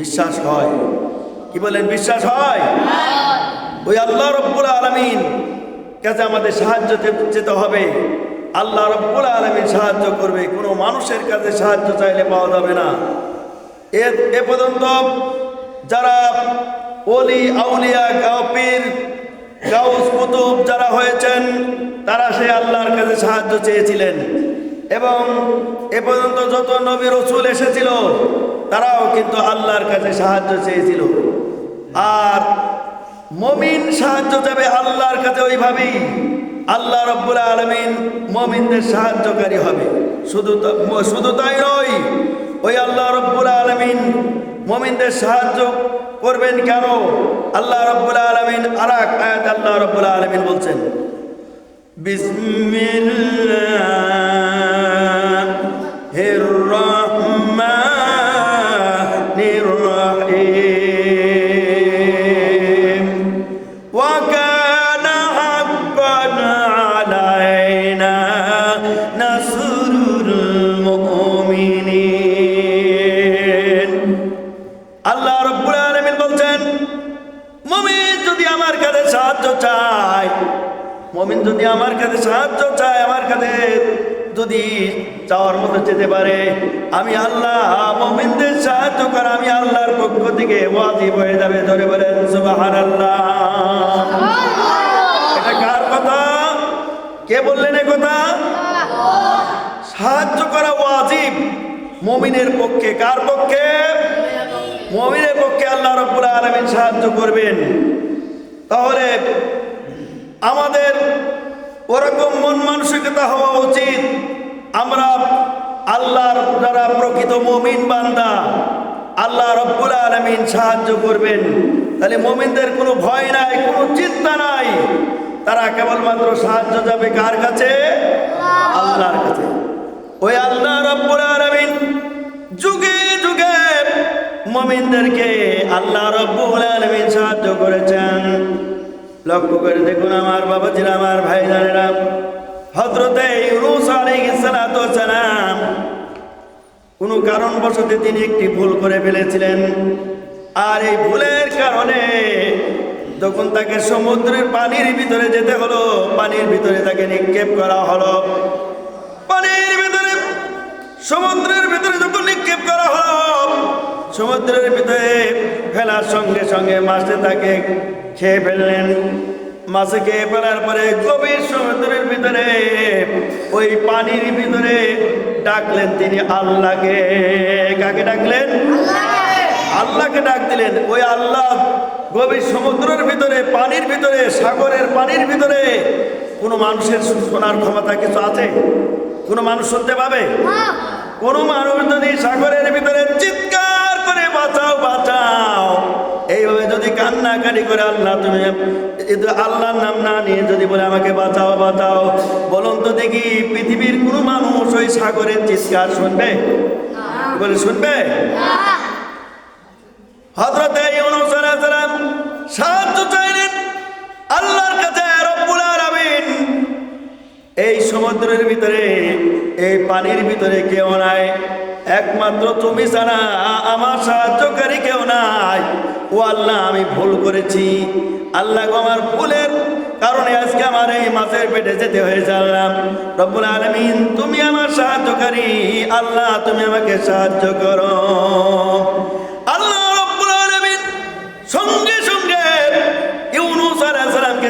বিশ্বাস হয়। কি বলেন, বিশ্বাস হয়? ওই আল্লাহ রব্বুল আলমিন কাছে আমাদের সাহায্য যেতে হবে। আল্লাহ রব্বুল আলমিন সাহায্য করবে। কোনো মানুষের কাছে সাহায্য চাইলে পাওয়া যাবে না। এ এ পর্যন্ত যারা অলি আউলিয়া গাউপীর গাউস কুতুব যারা হয়েছেন, তারা সে আল্লাহর কাছে সাহায্য চেয়েছিলেন। এবং এ পর্যন্ত যত নবী রসুল এসেছিল তারাও কিন্তু আল্লাহর কাছে সাহায্য চেয়েছিল। আর মমিন সাহায্য যাবে আল্লাহর কাছে ওইভাবেই। আল্লাহ রব্বুল আলমিন মমিনদের সাহায্যকারী হবে। শুধু শুধু তাই নয়, ওই আল্লাহ রব্বুল আলমিন মমিনদের সাহায্য করবেন কেন? আল্লাহ রব্বুল আলমিন আর এক আয়াত আল্লাহ রব্বুল আলমিন বলছেন বিসমিল্লাহির আল্লাহ রব্বুল আলামিন বলছেন মমিন যদি আমার কাছে সাহায্য চায় মমিন যদি আমার কাছে সাহায্য চায় আমার কাছে যদি চাওয়ার মতো যেতে পারে আমি আল্লাহ মমিনদের সাহায্য করা আমি আল্লাহর পক্ষ থেকে ওয়াজিব হয়ে যাবে। ধরে বলেন সুবহানাল্লাহ। এটা কার কথা? কে বললেন এ কথা? সাহায্য করা ওয়াজিব মমিনের পক্ষে কার পক্ষে? মমিনের পক্ষে আল্লাহ রব্বুল আলমিন সাহায্য করবেন। তাহলে আমাদের ওরকম মন মানসিকতা হওয়া উচিত। আমরা আল্লাহর যারা প্রকৃত মমিন বান্দা। আল্লাহ রব্বুল আলমিন সাহায্য করবেন। তাহলে মমিনদের কোনো ভয় নাই কোনো চিন্তা নাই। তারা কেবলমাত্র সাহায্য যাবে কার কাছে? আল্লাহর কাছে। ওই আল্লাহ রব্বুল আলামিন যুগে যুগে মুমিনদেরকে আল্লাহ রব্বুল আলামিন সাহায্য করেছেন। লক্ষ্য করে দেখুন আমার বাবা বাবাজিরা, আমার ভাইজানেরা, হযরতে ইউনূস আলাইহিস সালাতু ওয়াস সালাম, কোনো কারণবশত তিনি একটি ভুল করে ফেলেছিলেন। আর এই ভুলের কারণে যখন তাকে সমুদ্রের পানির ভিতরে যেতে হলো, পানির ভিতরে তাকে নিক্ষেপ করা হলো। পানির ভিতরে, সমুদ্রের ভিতরে যখন নিক্ষেপ করা হলো সমুদ্রের ভিতরে ফেলার সঙ্গে সঙ্গে মাছে তাকে খেয়ে ফেললেন। মাছে খেয়ে ফেলার পরে গভীর সমুদ্রের ভিতরে, ওই পানির ভিতরে ডাকলেন তিনি আল্লাহকে। কাকে ডাকলেন? আল্লাহকে ডাক দিলেন। ওই আল্লাহ গভীর সমুদ্রের ভিতরে, পানির ভিতরে, সাগরের পানির ভিতরে, কোনো মানুষের শোনার ক্ষমতা কিছু আছে? কোনো মানুষ শুনতে পাবে? কোনো মানুষ যদি সাগরের ভিতরে চিৎকার করে বাঁচাও বাঁচাও। এইভাবে যদি কান্নাকাটি করে আল্লাহ তুমি আল্লাহর নাম না নিয়ে যদি বলে আমাকে বাঁচাও বাঁচাও বলুন তো দেখি পৃথিবীর কোনো মানুষ ওই সাগরের চিৎকার শুনবে? বলে শুনবে? হযরতে এই সমুদ্রের ভিতরে, এই পানির ভিতরে কেউ নাই। একমাত্র তুমি ছাড়া আমার সাহায্যকারী কেউ নাই। ও আল্লাহ, আমি ভুল করেছি। আল্লাহ আমার ভুলের কারণে আজকে আমার এই মাছের পেটে যেতে হয়ে জানলাম রব্বুল আলমিন, তুমি আমার সাহায্যকারী। আল্লাহ, তুমি আমাকে সাহায্য করো। আল্লাহ রব্বুল আলামিন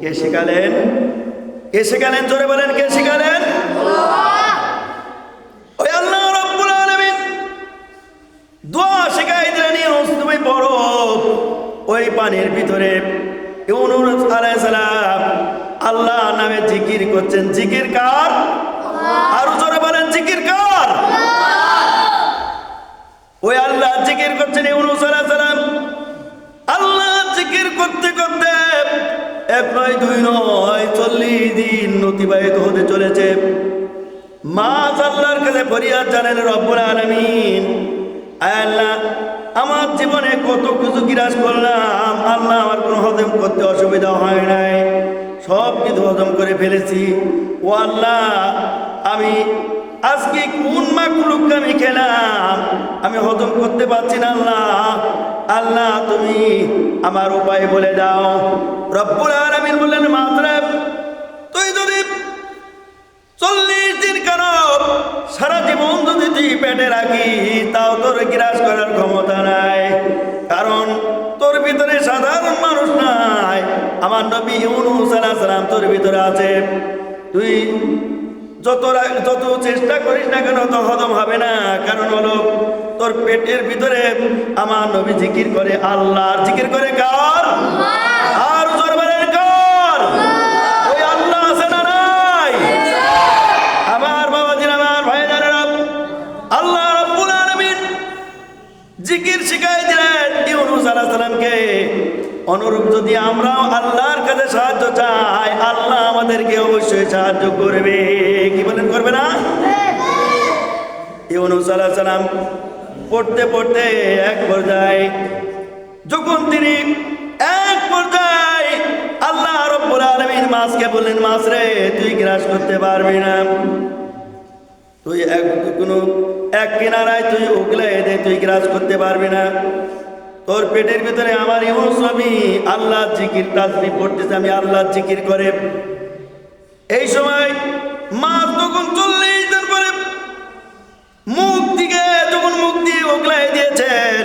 কে শেখালেন? কে শেখালেন? জোরে বলেন কে শেখালেন? ওই আল্লাহ রাব্বুল আলামিন। দোয়া শেখাই দিলেন ইউনুস তুমি পড়ো। ওই পানির ভিতরে ইউনুস আলাইহিস সালাম আল্লাহ নামে জিকির করছেন। জিকির কার? আরও জোরে বলেন জিকির কার? ওই আল্লাহ জিকির করছেন ইউনুস আলাইহিস সালাম। দিন অতিবাহিত হতে চলেছে। মা আল্লাহর কাছে ফরিয়াদ জানেন রব্বুল আলমিন, আল্লাহ, আমার জীবনে কত কিছু গিরাজ করলাম। আল্লাহ আমার কোনো হজম করতে অসুবিধা হয় নাই। সব কিছু হজম করে ফেলেছি। ও আল্লাহ, আমি আজকে কোন মাকলুককে আমি খেলাম? আমি হজম করতে পারছি না, আল্লাহ। আল্লাহ, তুমি আমার উপায় বলে দাও। রব্বুল আলমিন বললেন, মাত্রা তুই যদি চল্লিশ দিন কেন সারা জীবন যদি তুই পেটে রাখি তাও তোর গ্রাস করার ক্ষমতা নাই। কারণ তোর ভিতরে সাধারণ মানুষ নাই। আমার নবী ইউনুস আলাইহিস সালাম তোর ভিতরে আছে। তুই যত যত চেষ্টা করিস না কেন তো হজম হবে না। কারণ হলো তোর পেটের ভিতরে আমার নবী জিকির করে আল্লাহর জিকির করে কার? আর কার? ওই আল্লাহ আছে না নাই? আমার বাবাজির আমার ভাইজানেরা আল্লাহ রাব্বুল আলামিন জিকির শিখাই দিলেন ইউনুস আলাইহিস সালামকে। অনুরূপ যদি আমরাও আল্লাহর কাছে সাহায্য চাই আল্লাহ আমাদেরকে অবশ্যই সাহায্য করবে। কি বলেন করবে না? ইউনুস আলাইহিস সালাম পড়তে পড়তে এক পর্যায়ে, যখন তিনি এক পর্যায়ে আল্লাহ রব্বুল আলামিন মাছকে বললেন, মাছ রে, তুই গ্রাস করতে পারবি না। তুই এক, কোনো, এক কিনারায় তুই উগলে দে, তুই গ্রাস করতে পারবি না। তোর পেটের ভিতরে আমার ইউনুস নবী আল্লাহ জিকির তাসবি পড়তেছে, আমি আল্লাহ জিকির করে। এই সময় মাছ তখন চল্লিশ মুখ দিকে যখন মুখ দিয়ে ওগলাই দিয়েছেন।